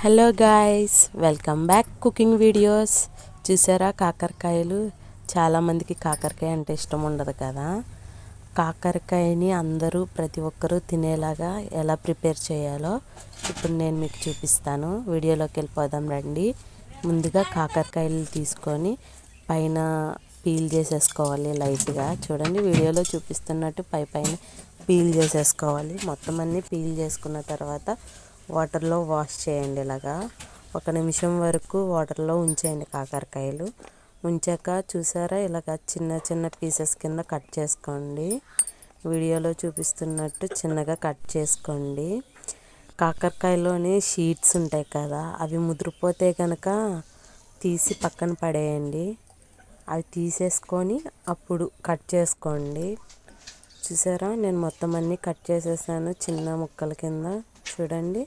Hello guys welcome back cooking videos. చూసారా కాకరకాయలు? చాలామందికి కాకరకాయ అంటే ఇష్టం ఉండదు కదా. కాకరకాయని అందరూ ప్రతి ఒక్కరూ తినేలాగా ఎలా ప్రిపేర్ చేయాలో ఇప్పుడు నేను మీకు చూపిస్తాను. వీడియోలోకి వెళ్ళిపోదాం రండి. ముందుగా కాకరకాయలు తీసుకొని పైన పీల్ చేసేసుకోవాలి లైట్గా. చూడండి వీడియోలో చూపిస్తున్నట్టు పై పైన పీల్ చేసేసుకోవాలి. మొత్తం అన్నీ పీల్ చేసుకున్న తర్వాత వాటర్లో వాష్ చేయండి ఇలాగా. ఒక నిమిషం వరకు వాటర్లో ఉంచేయండి కాకరకాయలు. ఉంచాక చూసారా? ఇలాగ చిన్న చిన్న పీసెస్ కింద కట్ చేసుకోండి. వీడియోలో చూపిస్తున్నట్టు చిన్నగా కట్ చేసుకోండి. కాకరకాయలోని షీట్స్ ఉంటాయి కదా అవి ముదిరిపోతే కనుక తీసి పక్కన పడేయండి. అవి తీసేసుకొని అప్పుడు కట్ చేసుకోండి. చూసారా? నేను మొత్తం అన్నీ కట్ చేసేసాను చిన్న ముక్కల కింద. చూడండి.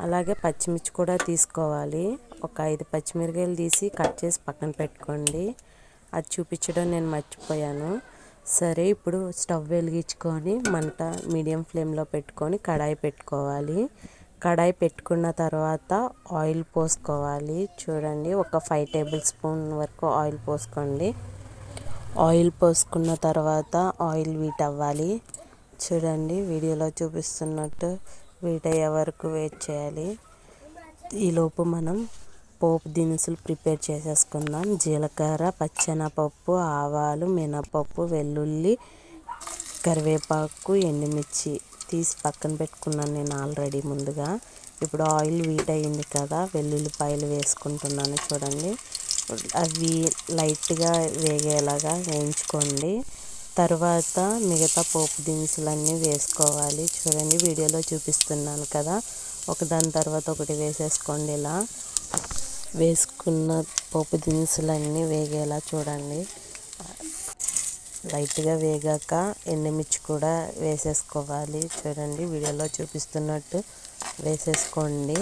అలాగే పచ్చిమిర్చి కూడా తీసుకోవాలి. ఒక ఐదు పచ్చిమిరకాయలు తీసి కట్ చేసి పక్కన పెట్టుకోండి. అది చూపించడం నేను మర్చిపోయాను. సరే ఇప్పుడు స్టవ్ వెలిగించుకొని మంట మీడియం ఫ్లేమ్లో పెట్టుకొని కడాయి పెట్టుకోవాలి. కడాయి పెట్టుకున్న తర్వాత ఆయిల్ పోసుకోవాలి. చూడండి ఒక ఫైవ్ టేబుల్ స్పూన్ వరకు ఆయిల్ పోసుకోండి. ఆయిల్ పోసుకున్న తర్వాత ఆయిల్ వీట్ అవ్వాలి. చూడండి వీడియోలో చూపిస్తున్నట్టు వీట్ అయ్యే వరకు వెయిట్ చేయాలి. ఈలోపు మనం పోపు దినుసులు ప్రిపేర్ చేసేసుకుందాం. జీలకర్ర పచ్చెనపప్పు ఆవాలు మినపప్పు వెల్లుల్లి కరివేపాకు ఎండుమిర్చి తీసి పక్కన పెట్టుకున్నాను నేను ఆల్రెడీ ముందుగా. ఇప్పుడు ఆయిల్ వీట్ అయ్యింది కదా వెల్లుల్లిపాయలు వేసుకుంటున్నాను చూడండి. అవి లైట్గా వేగేలాగా వేయించుకోండి. తర్వాత మిగతా పోపు దినుసులన్నీ వేసుకోవాలి. చూడండి వీడియోలో చూపిస్తున్నాను కదా. ఒకదాని తర్వాత ఒకటి వేసేసుకోండి ఇలా. వేసుకున్న పోపు దినుసులన్నీ వేగేలా చూడండి. లైట్గా వేగాక ఎండుమిర్చి కూడా వేసేసుకోవాలి. చూడండి వీడియోలో చూపిస్తున్నట్టు వేసేసుకోండి.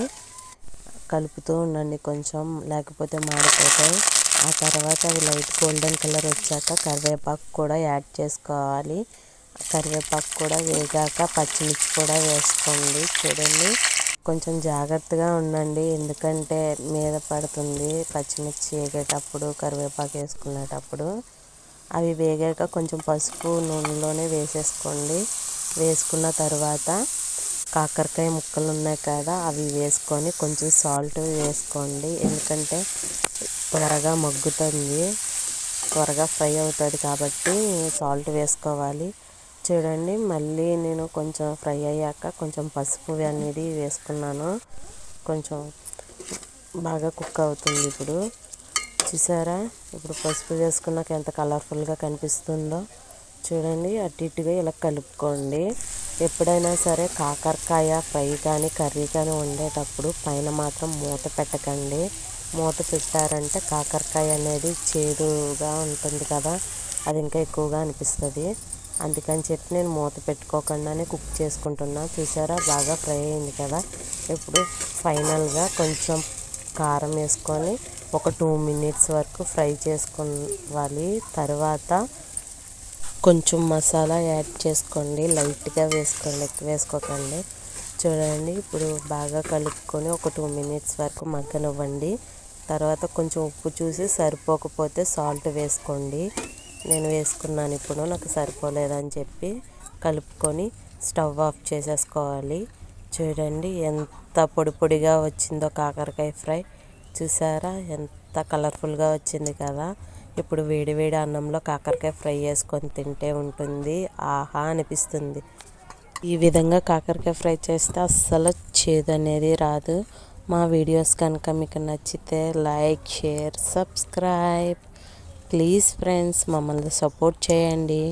కలుపుతూ ఉండండి కొంచెం లేకపోతే మాడిపోతాయి. ఆ తర్వాత అవి లైట్ గోల్డెన్ కలర్ వచ్చాక కరివేపాకు కూడా యాడ్ చేసుకోవాలి. కరివేపాకు కూడా వేగాక పచ్చిమిర్చి కూడా వేసుకోండి. చూడండి కొంచెం జాగ్రత్తగా ఉండండి. ఎందుకంటే మీద పడుతుంది పచ్చిమిర్చి వేగేటప్పుడు కరివేపాకు వేసుకునేటప్పుడు. అవి వేగాక కొంచెం పసుపు నూనెలోనే వేసేసుకోండి. వేసుకున్న తర్వాత కాకరకాయ ముక్కలు ఉన్నాయి కదా అవి వేసుకొని కొంచెం సాల్ట్ వేసుకోండి. ఎందుకంటే త్వరగా మగ్గుతుంది త్వరగా ఫ్రై అవుతుంది కాబట్టి సాల్ట్ వేసుకోవాలి. చూడండి మళ్ళీ నేను కొంచెం ఫ్రై అయ్యాక కొంచెం పసుపు అనేది వేసుకున్నాను. కొంచెం బాగా కుక్ అవుతుంది ఇప్పుడు. చూసారా? ఇప్పుడు పసుపు వేసుకున్నాక ఎంత కలర్ఫుల్గా కనిపిస్తుందో. చూడండి అటు ఇటుగా ఇలా కలుపుకోండి. ఎప్పుడైనా సరే కాకరకాయ ఫ్రై కానీ కర్రీ కానీ వండేటప్పుడు పైన మాత్రం మూత పెట్టకండి. మూత పెట్టారంటే కాకరకాయ అనేది చేదుగా ఉంటుంది కదా అది ఇంకా ఎక్కువగా అనిపిస్తుంది. అందుకని చెప్పి నేను మూత పెట్టుకోకుండానే కుక్ చేసుకుంటున్నా. చూసారా? బాగా ఫ్రై అయింది కదా. ఇప్పుడు ఫైనల్గా కొంచెం కారం వేసుకొని ఒక టూ మినిట్స్ వరకు ఫ్రై చేసుకోవాలి తర్వాత కొంచెం మసాలా యాడ్ చేసుకోండి. లైట్గా వేసుకోండి ఎక్కువ వేసుకోకండి. చూడండి ఇప్పుడు బాగా కలుపుకొని ఒక టూ మినిట్స్ వరకు మగ్గనివ్వండి. తర్వాత కొంచెం ఉప్పు చూసి సరిపోకపోతే సాల్ట్ వేసుకోండి. నేను వేసుకున్నాను ఇప్పుడు నాకు సరిపోలేదని చెప్పి కలుపుకొని స్టవ్ ఆఫ్ చేసేసుకోవాలి. చూడండి ఎంత పొడి పొడిగా వచ్చిందో కాకరకాయ ఫ్రై. చూసారా? ఎంత కలర్ఫుల్గా వచ్చింది కదా! ఇప్పుడు వేడి వేడి అన్నంలో కాకరకాయ ఫ్రై చేసుకొని తింటే ఉంటుంది. ఆహా అనిపిస్తుంది. ఈ విధంగా కాకరకాయ ఫ్రై చేస్తే అస్సలు చేదు అనేది రాదు. మా వీడియోస్ కనుక మీకు నచ్చితే like share subscribe. Please friends మమ్మల్ని సపోర్ట్ చేయండి.